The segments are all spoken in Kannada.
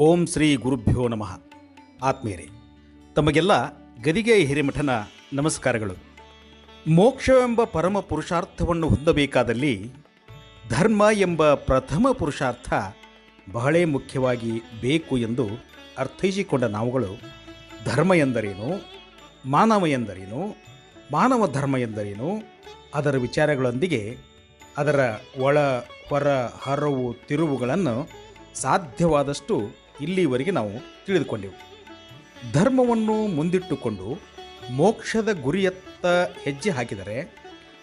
ಓಂ ಶ್ರೀ ಗುರುಭ್ಯೋ ನಮಃ. ಆತ್ಮೀಯರೇ, ತಮಗೆಲ್ಲ ಗದಿಗೆ ಹಿರಿಮಠನ ನಮಸ್ಕಾರಗಳು. ಮೋಕ್ಷವೆಂಬ ಪರಮ ಪುರುಷಾರ್ಥವನ್ನು ಹೊಂದಬೇಕಾದಲ್ಲಿ ಧರ್ಮ ಎಂಬ ಪ್ರಥಮ ಪುರುಷಾರ್ಥ ಬಹಳೇ ಮುಖ್ಯವಾಗಿ ಬೇಕು ಎಂದು ಅರ್ಥೈಸಿಕೊಂಡ ನಾವುಗಳು, ಧರ್ಮ ಎಂದರೇನು, ಮಾನವ ಎಂದರೇನು, ಮಾನವ ಧರ್ಮ ಎಂದರೇನು, ಅದರ ವಿಚಾರಗಳೊಂದಿಗೆ ಅದರ ಒಳ, ಹೊರ, ಹರವು, ತಿರುವುಗಳನ್ನು ಸಾಧ್ಯವಾದಷ್ಟು ಇಲ್ಲಿವರೆಗೆ ನಾವು ತಿಳಿದುಕೊಂಡೆವು. ಧರ್ಮವನ್ನು ಮುಂದಿಟ್ಟುಕೊಂಡು ಮೋಕ್ಷದ ಗುರಿಯತ್ತ ಹೆಜ್ಜೆ ಹಾಕಿದರೆ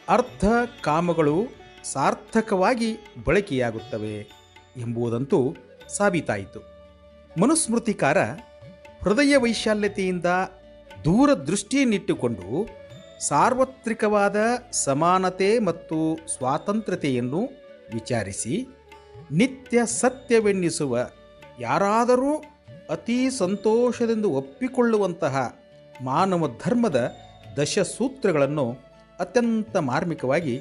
ಅರ್ಥ ಕಾಮಗಳು ಸಾರ್ಥಕವಾಗಿ ಬಳಕೆಯಾಗುತ್ತವೆ ಎಂಬುದಂತೂ ಸಾಬೀತಾಯಿತು. ಮನುಸ್ಮೃತಿಕಾರ ಹೃದಯ ವೈಶಾಲ್ಯತೆಯಿಂದ ದೂರದೃಷ್ಟಿಯನ್ನಿಟ್ಟುಕೊಂಡು ಸಾರ್ವತ್ರಿಕವಾದ ಸಮಾನತೆ ಮತ್ತು ಸ್ವಾತಂತ್ರ್ಯತೆಯನ್ನು ವಿಚಾರಿಸಿ ನಿತ್ಯ ಸತ್ಯವೆನ್ನಿಸುವ ಯಾರಾದರೂ ಅತೀ ಸಂತೋಷದಿಂದ ಒಪ್ಪಿಕೊಳ್ಳುವಂತಹ ಮಾನವ ಧರ್ಮದ ದಶಸೂತ್ರಗಳನ್ನು ಅತ್ಯಂತ ಮಾರ್ಮಿಕವಾಗಿ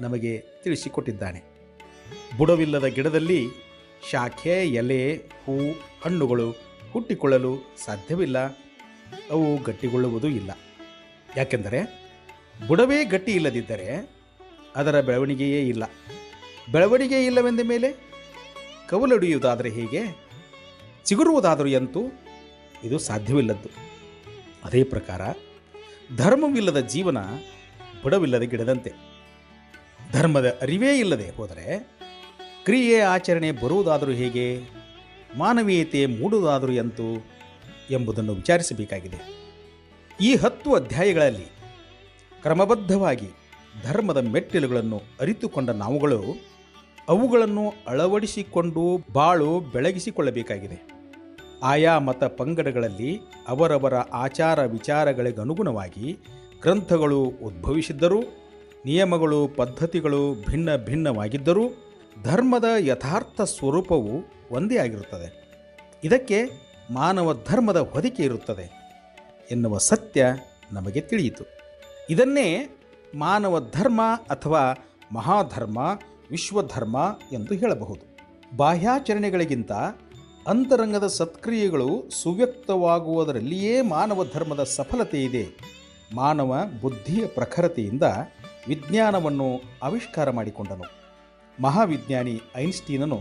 ನಮಗೆ ತಿಳಿಸಿಕೊಟ್ಟಿದ್ದಾನೆ. ಬುಡವಿಲ್ಲದ ಗಿಡದಲ್ಲಿ ಶಾಖೆ, ಎಲೆ, ಹೂ, ಹಣ್ಣುಗಳು ಹುಟ್ಟಿಕೊಳ್ಳಲು ಸಾಧ್ಯವಿಲ್ಲ. ಅವು ಗಟ್ಟಿಗೊಳ್ಳುವುದೂ ಇಲ್ಲ. ಯಾಕೆಂದರೆ ಬುಡವೇ ಗಟ್ಟಿ ಇಲ್ಲದಿದ್ದರೆ ಅದರ ಬೆಳವಣಿಗೆಯೇ ಇಲ್ಲ. ಬೆಳವಣಿಗೆ ಇಲ್ಲವೆಂದ ಮೇಲೆ ಕವಲೊಡೆಯುವುದಾದರೆ ಹೇಗೆ? ಚಿಗುರುವುದಾದರೂ ಎಂತೂ ಇದು ಸಾಧ್ಯವಿಲ್ಲದ್ದು. ಅದೇ ಪ್ರಕಾರ ಧರ್ಮವಿಲ್ಲದ ಜೀವನ ಬುಡವಿಲ್ಲದೆ ಗಿಡದಂತೆ. ಧರ್ಮದ ಅರಿವೇ ಇಲ್ಲದೆ ಹೋದರೆ ಕ್ರಿಯೆ ಆಚರಣೆ ಬರುವುದಾದರೂ ಹೇಗೆ, ಮಾನವೀಯತೆ ಮೂಡುವುದಾದರೂ ಎಂತು ಎಂಬುದನ್ನು ವಿಚಾರಿಸಬೇಕಾಗಿದೆ. ಈ ಹತ್ತು ಅಧ್ಯಾಯಗಳಲ್ಲಿ ಕ್ರಮಬದ್ಧವಾಗಿ ಧರ್ಮದ ಮೆಟ್ಟಿಲುಗಳನ್ನು ಅರಿತುಕೊಂಡ ನಾವುಗಳು ಅವುಗಳನ್ನು ಅಳವಡಿಸಿಕೊಂಡು ಬಾಳು ಬೆಳಗಿಸಿಕೊಳ್ಳಬೇಕಾಗಿದೆ. ಆಯಾ ಮತ ಪಂಗಡಗಳಲ್ಲಿ ಅವರವರ ಆಚಾರ ವಿಚಾರಗಳಿಗನುಗುಣವಾಗಿ ಗ್ರಂಥಗಳು ಉದ್ಭವಿಸಿದ್ದರೂ, ನಿಯಮಗಳು, ಪದ್ಧತಿಗಳು ಭಿನ್ನ ಭಿನ್ನವಾಗಿದ್ದರೂ ಧರ್ಮದ ಯಥಾರ್ಥ ಸ್ವರೂಪವು ಒಂದೇ ಆಗಿರುತ್ತದೆ. ಇದಕ್ಕೆ ಮಾನವ ಧರ್ಮದ ಹೊದಿಕೆ ಇರುತ್ತದೆ ಎನ್ನುವ ಸತ್ಯ ನಮಗೆ ತಿಳಿಯಿತು. ಇದನ್ನೇ ಮಾನವ ಧರ್ಮ ಅಥವಾ ಮಹಾಧರ್ಮ ವಿಶ್ವಧರ್ಮ ಎಂದು ಹೇಳಬಹುದು. ಬಾಹ್ಯಾಚರಣೆಗಳಿಗಿಂತ ಅಂತರಂಗದ ಸತ್ಕ್ರಿಯೆಗಳು ಸುವ್ಯಕ್ತವಾಗುವುದರಲ್ಲಿಯೇ ಮಾನವ ಧರ್ಮದ ಸಫಲತೆ ಇದೆ. ಮಾನವ ಬುದ್ಧಿಯ ಪ್ರಖರತೆಯಿಂದ ವಿಜ್ಞಾನವನ್ನು ಆವಿಷ್ಕಾರ ಮಾಡಿಕೊಂಡನು. ಮಹಾವಿಜ್ಞಾನಿ ಐನ್ಸ್ಟೀನನು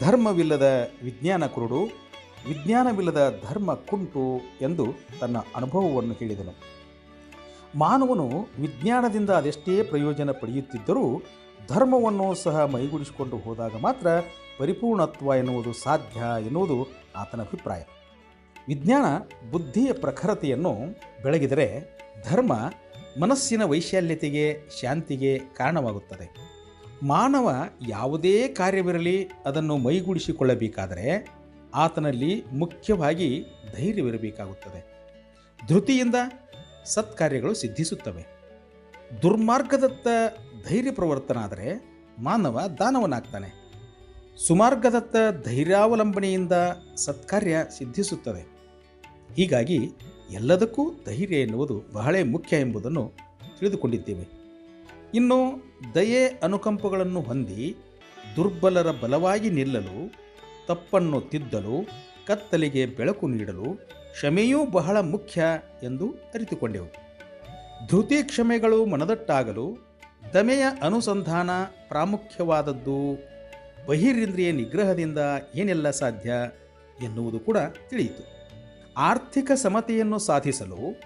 ಧರ್ಮವಿಲ್ಲದ ವಿಜ್ಞಾನ ಕುರುಡು, ವಿಜ್ಞಾನವಿಲ್ಲದ ಧರ್ಮ ಕುಂಟು ಎಂದು ತನ್ನ ಅನುಭವವನ್ನು ಹೇಳಿದನು. ಮಾನವನು ವಿಜ್ಞಾನದಿಂದ ಅದೆಷ್ಟೇ ಪ್ರಯೋಜನ ಪಡೆಯುತ್ತಿದ್ದರೂ ಧರ್ಮವನ್ನು ಸಹ ಮೈಗೂಡಿಸಿಕೊಂಡು ಹೋದಾಗ ಮಾತ್ರ ಪರಿಪೂರ್ಣತ್ವ ಎನ್ನುವುದು ಸಾಧ್ಯ ಎನ್ನುವುದು ಆತನ ಅಭಿಪ್ರಾಯ. ವಿಜ್ಞಾನ ಬುದ್ಧಿಯ ಪ್ರಖರತೆಯನ್ನು ಬೆಳಗಿದರೆ ಧರ್ಮ ಮನಸ್ಸಿನ ವೈಶಾಲ್ಯತೆಗೆ, ಶಾಂತಿಗೆ ಕಾರಣವಾಗುತ್ತದೆ. ಮಾನವ ಯಾವುದೇ ಕಾರ್ಯವಿರಲಿ ಅದನ್ನು ಮೈಗೂಡಿಸಿಕೊಳ್ಳಬೇಕಾದರೆ ಆತನಲ್ಲಿ ಮುಖ್ಯವಾಗಿ ಧೈರ್ಯವಿರಬೇಕಾಗುತ್ತದೆ. ಧೃತಿಯಿಂದ ಸತ್ಕಾರ್ಯಗಳು ಸಿದ್ಧಿಸುತ್ತವೆ. ದುರ್ಮಾರ್ಗದತ್ತ ಧೈರ್ಯ ಪ್ರವರ್ತನಾದರೆ ಮಾನವ ದಾನವನಾಗ್ತಾನೆ. ಸುಮಾರ್ಗದತ್ತ ಧೈರ್ಯಾವಲಂಬನೆಯಿಂದ ಸತ್ಕಾರ್ಯ ಸಿದ್ಧಿಸುತ್ತದೆ. ಹೀಗಾಗಿ ಎಲ್ಲದಕ್ಕೂ ಧೈರ್ಯ ಎನ್ನುವುದು ಬಹಳ ಮುಖ್ಯ ಎಂಬುದನ್ನು ತಿಳಿದುಕೊಂಡಿದ್ದೇವೆ. ಇನ್ನು ದಯೆ ಅನುಕಂಪಗಳನ್ನು ಹೊಂದಿ ದುರ್ಬಲರ ಬಲವಾಗಿ ನಿಲ್ಲಲು, ತಪ್ಪನ್ನು ತಿದ್ದಲು, ಕತ್ತಲಿಗೆ ಬೆಳಕು ನೀಡಲು ಕ್ಷಮೆಯೂ ಬಹಳ ಮುಖ್ಯ ಎಂದು ಅರಿತುಕೊಂಡೆವು. ಧೃತಿ ಕ್ಷಮೆಗಳು ಮನದಟ್ಟಾಗಲು ದಮೆಯ ಅನುಸಂಧಾನ ಪ್ರಾಮುಖ್ಯವಾದದ್ದು, ಬಹಿರಿಂದ್ರಿಯ ನಿಗ್ರಹದಿಂದ ಏನೆಲ್ಲ ಸಾಧ್ಯ ಎನ್ನುವುದು ಕೂಡ ತಿಳಿಯಿತು. ಆರ್ಥಿಕ ಸಮತೆಯನ್ನು ಸಾಧಿಸಲು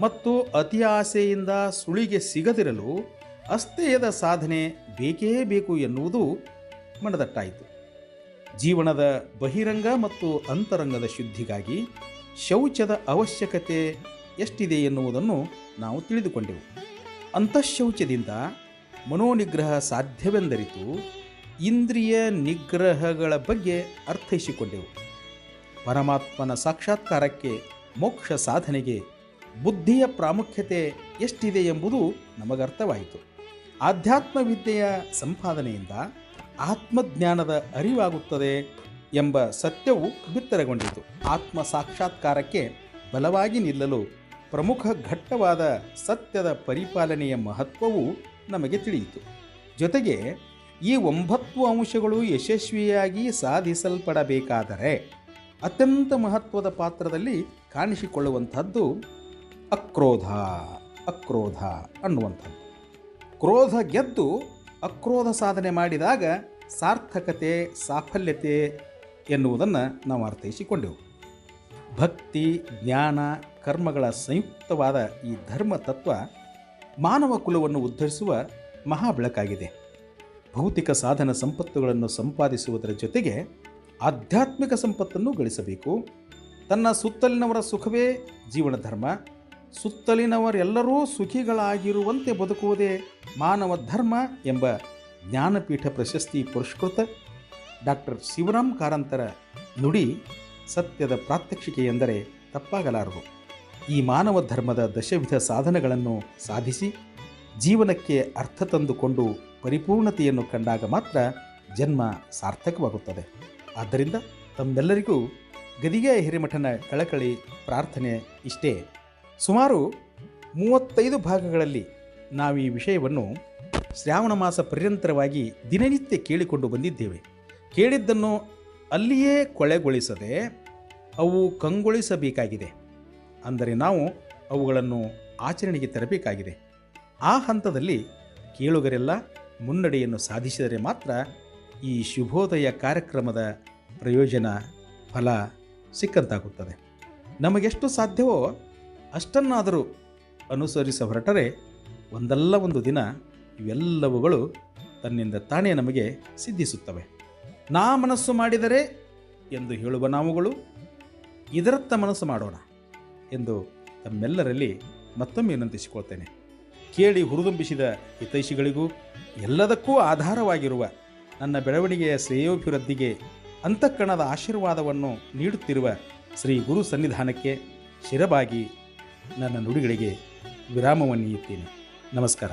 ಮತ್ತು ಅತಿ ಆಸೆಯಿಂದ ಸುಳಿಗೆ ಸಿಗದಿರಲು ಅಸ್ಥೇಯದ ಸಾಧನೆ ಬೇಕೇ ಬೇಕು ಎನ್ನುವುದು ಮನದಟ್ಟಾಯಿತು. ಜೀವನದ ಬಹಿರಂಗ ಮತ್ತು ಅಂತರಂಗದ ಶುದ್ಧಿಗಾಗಿ ಶೌಚದ ಅವಶ್ಯಕತೆ ಎಷ್ಟಿದೆ ಎನ್ನುವುದನ್ನು ನಾವು ತಿಳಿದುಕೊಂಡೆವು. ಅಂತಃಶೌಚದಿಂದ ಮನೋನಿಗ್ರಹ ಸಾಧ್ಯವೆಂದರಿತು ಇಂದ್ರಿಯ ನಿಗ್ರಹಗಳ ಬಗ್ಗೆ ಅರ್ಥೈಸಿಕೊಂಡೆವು. ಪರಮಾತ್ಮನ ಸಾಕ್ಷಾತ್ಕಾರಕ್ಕೆ ಮೋಕ್ಷ ಸಾಧನೆಗೆ ಬುದ್ಧಿಯ ಪ್ರಾಮುಖ್ಯತೆ ಎಷ್ಟಿದೆ ಎಂಬುದು ನಮಗರ್ಥವಾಯಿತು. ಆಧ್ಯಾತ್ಮ ವಿದ್ಯೆಯ ಸಂಪಾದನೆಯಿಂದ ಆತ್ಮಜ್ಞಾನದ ಅರಿವಾಗುತ್ತದೆ ಎಂಬ ಸತ್ಯವು ಬಿತ್ತರಗೊಂಡಿತು. ಆತ್ಮ ಸಾಕ್ಷಾತ್ಕಾರಕ್ಕೆ ಬಲವಾಗಿ ನಿಲ್ಲಲು ಪ್ರಮುಖ ಘಟ್ಟವಾದ ಸತ್ಯದ ಪರಿಪಾಲನೆಯ ಮಹತ್ವವು ನಮಗೆ ತಿಳಿಯಿತು. ಜೊತೆಗೆ ಈ ಒಂಬತ್ತು ಅಂಶಗಳು ಯಶಸ್ವಿಯಾಗಿ ಸಾಧಿಸಲ್ಪಡಬೇಕಾದರೆ ಅತ್ಯಂತ ಮಹತ್ವದ ಪಾತ್ರದಲ್ಲಿ ಕಾಣಿಸಿಕೊಳ್ಳುವಂಥದ್ದು ಅಕ್ರೋಧ ಅಕ್ರೋಧ ಅನ್ನುವಂಥದ್ದು. ಕ್ರೋಧ ಗೆದ್ದು ಅಕ್ರೋಧ ಸಾಧನೆ ಮಾಡಿದಾಗ ಸಾರ್ಥಕತೆ, ಸಾಫಲ್ಯತೆ ಎನ್ನುವುದನ್ನು ನಾವು ಅರ್ಥೈಸಿಕೊಂಡೆವು. ಭಕ್ತಿ, ಜ್ಞಾನ, ಕರ್ಮಗಳ ಸಂಯುಕ್ತವಾದ ಈ ಧರ್ಮ ತತ್ವ ಮಾನವ ಕುಲವನ್ನು ಉದ್ಧರಿಸುವ ಮಹಾ ಬೆಳಕಾಗಿದೆ ಭೌತಿಕ ಸಾಧನ ಸಂಪತ್ತುಗಳನ್ನು ಸಂಪಾದಿಸುವುದರ ಜೊತೆಗೆ ಆಧ್ಯಾತ್ಮಿಕ ಸಂಪತ್ತನ್ನು ಗಳಿಸಬೇಕು. ತನ್ನ ಸುತ್ತಲಿನವರ ಸುಖವೇ ಜೀವನ ಧರ್ಮ ಸುತ್ತಲಿನವರೆಲ್ಲರೂ ಸುಖಿಗಳಾಗಿರುವಂತೆ ಬದುಕುವುದೇ ಮಾನವ ಧರ್ಮ ಎಂಬ ಜ್ಞಾನಪೀಠ ಪ್ರಶಸ್ತಿ ಪುರಸ್ಕೃತ ಡಾಕ್ಟರ್ ಶಿವರಾಮ್ ಕಾರಂತರ ನುಡಿ ಸತ್ಯದ ಪ್ರಾತ್ಯಕ್ಷಿಕೆ ಎಂದರೆ ತಪ್ಪಾಗಲಾರದು. ಈ ಮಾನವ ಧರ್ಮದ ದಶವಿಧ ಸಾಧನಗಳನ್ನು ಸಾಧಿಸಿ ಜೀವನಕ್ಕೆ ಅರ್ಥ ತಂದುಕೊಂಡು ಪರಿಪೂರ್ಣತೆಯನ್ನು ಕಂಡಾಗ ಮಾತ್ರ ಜನ್ಮ ಸಾರ್ಥಕವಾಗುತ್ತದೆ. ಆದ್ದರಿಂದ ತಮ್ಮೆಲ್ಲರಿಗೂ ಗದಿಗೆ ಹಿರಿಮಠನ ಕಳಕಳಿ ಪ್ರಾರ್ಥನೆ ಇಷ್ಟೇ. ಸುಮಾರು ಮೂವತ್ತೈದು ಭಾಗಗಳಲ್ಲಿ ನಾವು ಈ ವಿಷಯವನ್ನು ಶ್ರಾವಣ ಮಾಸ ಪರ್ಯಂತರವಾಗಿ ದಿನನಿತ್ಯ ಕೇಳಿಕೊಂಡು ಬಂದಿದ್ದೇವೆ. ಕೇಳಿದ್ದನ್ನು ಅಲ್ಲಿಯೇ ಕೊಳೆಗೊಳಿಸದೆ ಅವು ಕಂಗೊಳಿಸಬೇಕಾಗಿದೆ. ಅಂದರೆ ನಾವು ಅವುಗಳನ್ನು ಆಚರಣೆಗೆ ತರಬೇಕಾಗಿದೆ. ಆ ಹಂತದಲ್ಲಿ ಕೇಳುಗರೆಲ್ಲ ಮುನ್ನಡೆಯನ್ನು ಸಾಧಿಸಿದರೆ ಮಾತ್ರ ಈ ಶುಭೋದಯ ಕಾರ್ಯಕ್ರಮದ ಪ್ರಯೋಜನ ಫಲ ಸಿಕ್ಕಂತಾಗುತ್ತದೆ. ನಮಗೆಷ್ಟು ಸಾಧ್ಯವೋ ಅಷ್ಟನ್ನಾದರೂ ಅನುಸರಿಸ ಹೊರಟರೆ ಒಂದಲ್ಲ ಒಂದು ದಿನ ಇವೆಲ್ಲವುಗಳು ತನ್ನಿಂದ ತಾನೇ ನಮಗೆ ಸಿದ್ಧಿಸುತ್ತವೆ. ನಾ ಮನಸ್ಸು ಮಾಡಿದರೆ ಎಂದು ಹೇಳುವ ನಾವುಗಳು ಇದರತ್ತ ಮನಸ್ಸು ಮಾಡೋಣ. ಎಂದು ತಮ್ಮೆಲ್ಲರಲ್ಲಿ ಮತ್ತೊಮ್ಮೆ ವಿನಂತಿಸಿಕೊಳ್ತೇನೆ. ಕೇಳಿ ಹುರಿದುಂಬಿಸಿದ ಹಿತೈಷಿಗಳಿಗೂ ಎಲ್ಲದಕ್ಕೂ ಆಧಾರವಾಗಿರುವ ನನ್ನ ಬೆಳವಣಿಗೆಯ ಶ್ರೇಯೋಭಿವೃದ್ಧಿಗೆ ಅಂತಃಕರಣದ ಆಶೀರ್ವಾದವನ್ನು ನೀಡುತ್ತಿರುವ ಶ್ರೀ ಗುರು ಸನ್ನಿಧಾನಕ್ಕೆ ಶಿರಬಾಗಿ ನನ್ನ ನುಡಿಗಳಿಗೆ ವಿರಾಮವನ್ನೀಯುತ್ತೇನೆ. ನಮಸ್ಕಾರ.